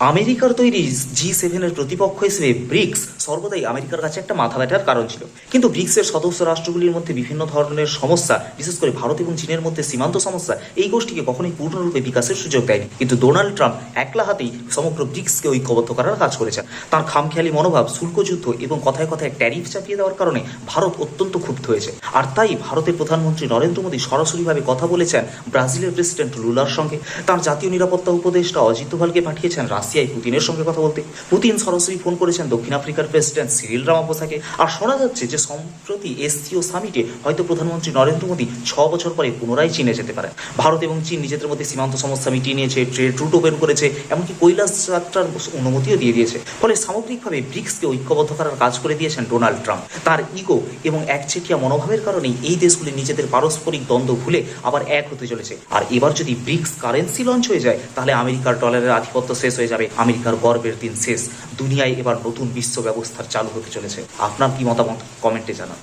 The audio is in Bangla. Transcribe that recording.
আমেরিকার তৈরি জি সেভেনের প্রতিপক্ষ হিসেবে ব্রিক্স সর্বদাই আমেরিকার কাছে একটা মাথা ব্যথার কারণ ছিল। কিন্তু ব্রিক্সের সদস্য রাষ্ট্রগুলির মধ্যে বিভিন্ন ধরনের সমস্যা, বিশেষ করে ভারত এবং চীনের মধ্যে সীমান্ত সমস্যা, এই গোষ্ঠীকে কখনোই পূর্ণরূপে বিকাশের সুযোগ দেয়নি। কিন্তু ডোনাল্ড ট্রাম্প একলা হাতেই সমগ্র ব্রিক্সকে ঐক্যবদ্ধ করার কাজ করেছেন। তার খামখেয়ালি মনোভাব, শুল্ক যুদ্ধ এবং কথায় কথায় ট্যারিফ চাপিয়ে দেওয়ার কারণে ভারত অত্যন্ত ক্ষুব্ধ হয়েছে। আর তাই ভারতের প্রধানমন্ত্রী নরেন্দ্র মোদী সরাসরিভাবে কথা বলেছেন ব্রাজিলের প্রেসিডেন্ট লুলার সঙ্গে। তার জাতীয় নিরাপত্তা উপদেষ্টা অজিত দোভালকে পাঠিয়েছেন রাশিয়ায় পুতিনের সঙ্গে কথা বলতে। পুতিন সরাসরি ফোন করেছেন দক্ষিণ আফ্রিকার প্রেসিডেন্ট সিরিল রামাফোসাকে আর শোনা যাচ্ছে যে, সম্প্রতি এসসিও সামিটে হয়তো প্রধানমন্ত্রী নরেন্দ্র মোদী ছ বছর পরে পুনরায় চীনে যেতে পারেন। ভারত এবং চীন নিজেদের মধ্যে সীমান্ত সমস্যা মিটিয়ে নিয়েছে, ট্রেড রুট ওপেন করেছে, এমনকি কৈলাস যাত্রার অনুমতিও দিয়ে দিয়েছে। ফলে সামগ্রিকভাবে ব্রিক্সকে ঐক্যবদ্ধ করার কাজ করে দিয়েছেন ডোনাল্ড ট্রাম্প। তার ইগো এবং একচেটিয়া মনোভাবের কারণেই এই দেশগুলি নিজেদের পারস্পরিক দ্বন্দ্ব ভুলে আবার এক হতে চলেছে। আর এবার যদি ব্রিক্স কারেন্সি লঞ্চ হয়ে যায়, তাহলে আমেরিকার ডলারের আধিপত্য শেষ হয়ে যাবে, আমেরিকার গর্বের দিন শেষ। দুনিয়ায় এবার নতুন বিশ্ব ব্যবস্থার চালু হতে চলেছে। আপনার কি মতামত? কমেন্টে জানান।